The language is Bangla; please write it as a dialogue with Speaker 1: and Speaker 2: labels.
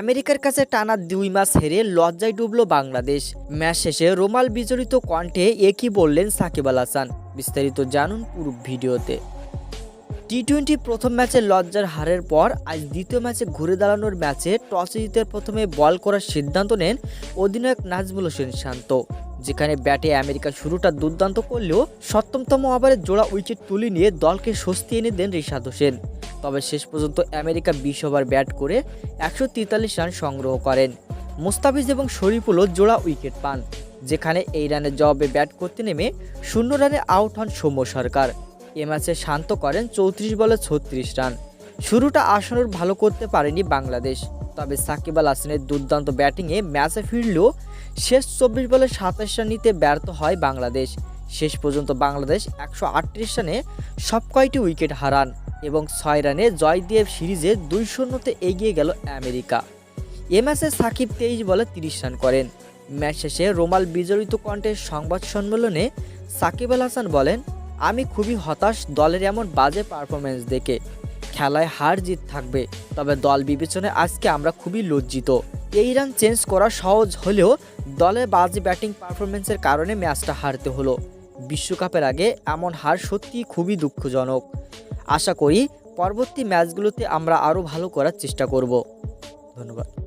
Speaker 1: আমেরিকার কাছে টানা দুই ম্যাচ হেরে লজ্জায় ডুবল বাংলাদেশ। ম্যাচ শেষে রোমাল বিজড়িত কণ্ঠে একই বললেন সাকিব আল হাসান। বিস্তারিত জানুন পুরো ভিডিওতে। টি টোয়েন্টি প্রথম ম্যাচে লজ্জার হারের পর আজ দ্বিতীয় ম্যাচে ঘুরে দাঁড়ানোর ম্যাচে টসে জিতে প্রথমে বল করার সিদ্ধান্ত নেন অধিনায়ক নাজমুল হোসেন শান্ত। যেখানে ব্যাটে আমেরিকা শুরুটা দুর্দান্ত করলেও সপ্তমতম ওভারে জোড়া উইকেট তুলে নিয়ে দলকে স্বস্তি এনে দেন রিশাদ হোসেন। তবে শেষ পর্যন্ত আমেরিকা বিশ ওভার ব্যাট করে একশো তেতাল্লিশ রান সংগ্রহ করেন। মুস্তাফিজ এবং শরীফুলও জোড়া উইকেট পান, যেখানে এই রানের জবাবে ব্যাট করতে নেমে শূন্য রানে আউট হন সৌম্য সরকার। এ ম্যাচে শান্ত করেন চৌত্রিশ বলে ছত্রিশ রান। শুরুটা আসনের ভালো করতে পারেনি বাংলাদেশ, তবে সাকিব আল হাসানের দুর্দান্ত ব্যাটিংয়ে ম্যাচে ফিরলেও শেষ চব্বিশ বলে সাতাশ রান নিতে ব্যর্থ হয় বাংলাদেশ। শেষ পর্যন্ত বাংলাদেশ একশো আটত্রিশ রানে সব কয়টি উইকেট হারান এবং ছয় রানে জয় দিয়ে সিরিজে দুই শূন্যতে এগিয়ে গেল আমেরিকা। এ ম্যাচে সাকিব তেইশ বলে তিরিশ রান করেন। ম্যাচ শেষে রোমাল বিজড়িত কণ্ঠের সংবাদ সম্মেলনে সাকিব আল হাসান বলেন, আমি খুবই হতাশ দলের এমন বাজে পারফরমেন্স দেখে। খেলায় হার জিত থাকবে। তবে দল বিবেচনায় আজকে আমরা খুবই লজ্জিত। এই রান চেঞ্জ করা সহজ হলেও দলে বাজে ব্যাটিং পারফরমেন্সের কারণে ম্যাচটা হারতে হলো। বিশ্বকাপের আগে এমন হার সত্যিই খুবই দুঃখজনক। আশা করি পরবর্তী ম্যাচগুলোতে আমরা আরও ভালো করার চেষ্টা করব। ধন্যবাদ।